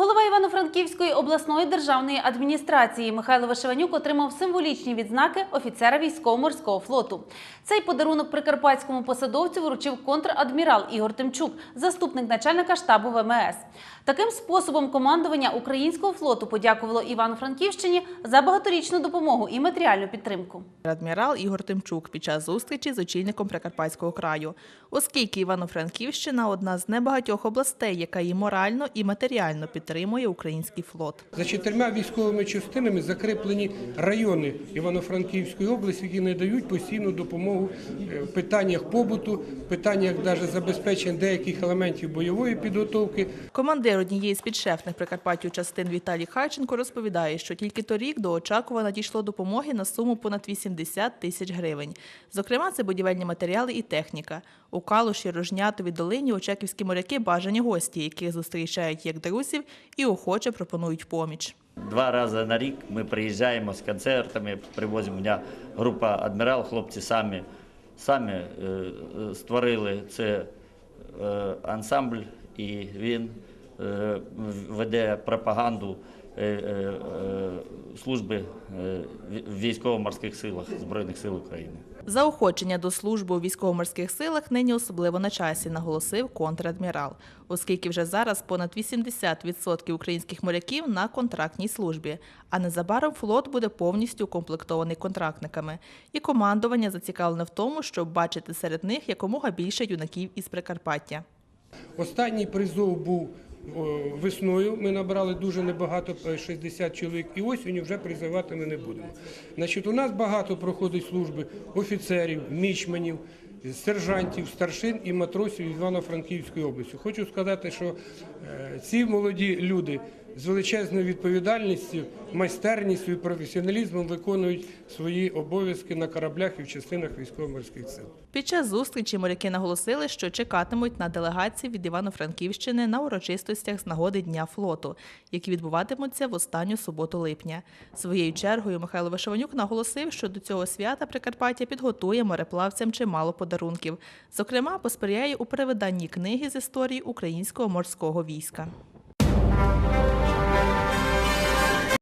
Голова Івано-Франківської обласної державної адміністрації Михайло Вишиванюк отримав символічні відзнаки офіцера військово-морського флоту. Цей подарунок прикарпатському посадовцю вручив контр-адмірал Ігор Тимчук, заступник начальника штабу ВМС. Таким способом командування українського флоту подякувало Івано-Франківщині за багаторічну допомогу і матеріальну підтримку. Адмірал Ігор Тимчук під час зустрічі з очільником Прикарпатського краю, оскільки Івано-Франківщина одна з небагатьох областей, яка і морально, і матеріально підтримує український флот. За чотирма військовими частинами закріплені райони Івано-Франківської області, які надають постійну допомогу е, в питаннях побуту, в питаннях навіть забезпечення деяких елементів бойової підготовки. Командир однієї з підшефних Прикарпаттю частин Віталій Хайченко розповідає, що тільки торік до Очакова надійшло допомоги на суму понад 80 тисяч гривень. Зокрема, це будівельні матеріали і техніка. У Калуші, Рожнятові, Долині очаківські моряки бажані гості, яких зустрічають як друзів і охоче пропонують поміч. Два рази на рік ми приїжджаємо з концертами, привозимо У мене група адмірал, хлопці самі, самі е, е, створили це е, ансамбль, і він веде пропаганду служби е, в військово-морських силах Збройних сил України. Заохочення до служби у військово-морських силах нині особливо на часі, наголосив контрадмірал, оскільки вже зараз понад 80% українських моряків на контрактній службі, а незабаром флот буде повністю укомплектований контрактниками. І командування зацікавлене в тому, щоб бачити серед них якомога більше юнаків із Прикарпаття. Останній призов був весною. Ми набрали дуже небагато, е, 60 чоловік, і осінню вже призивати ми не будемо. Значить, у нас багато проходить служби офіцерів, мічманів, сержантів, старшин і матросів Івано-Франківської області. Хочу сказати, що е, ці молоді люди з величезною відповідальністю, майстерністю і професіоналізмом виконують свої обов'язки на кораблях і в частинах військово-морських сил. Під час зустрічі моряки наголосили, що чекатимуть на делегації від Івано-Франківщини на урочистостях з нагоди Дня флоту, які відбуватимуться в останню суботу липня. Своєю чергою Михайло Вишиванюк наголосив, що до цього свята Прикарпаття підготує мореплавцям чимало подарунків. Зокрема, посприяє у перевиданні книги з історії українського морського війська.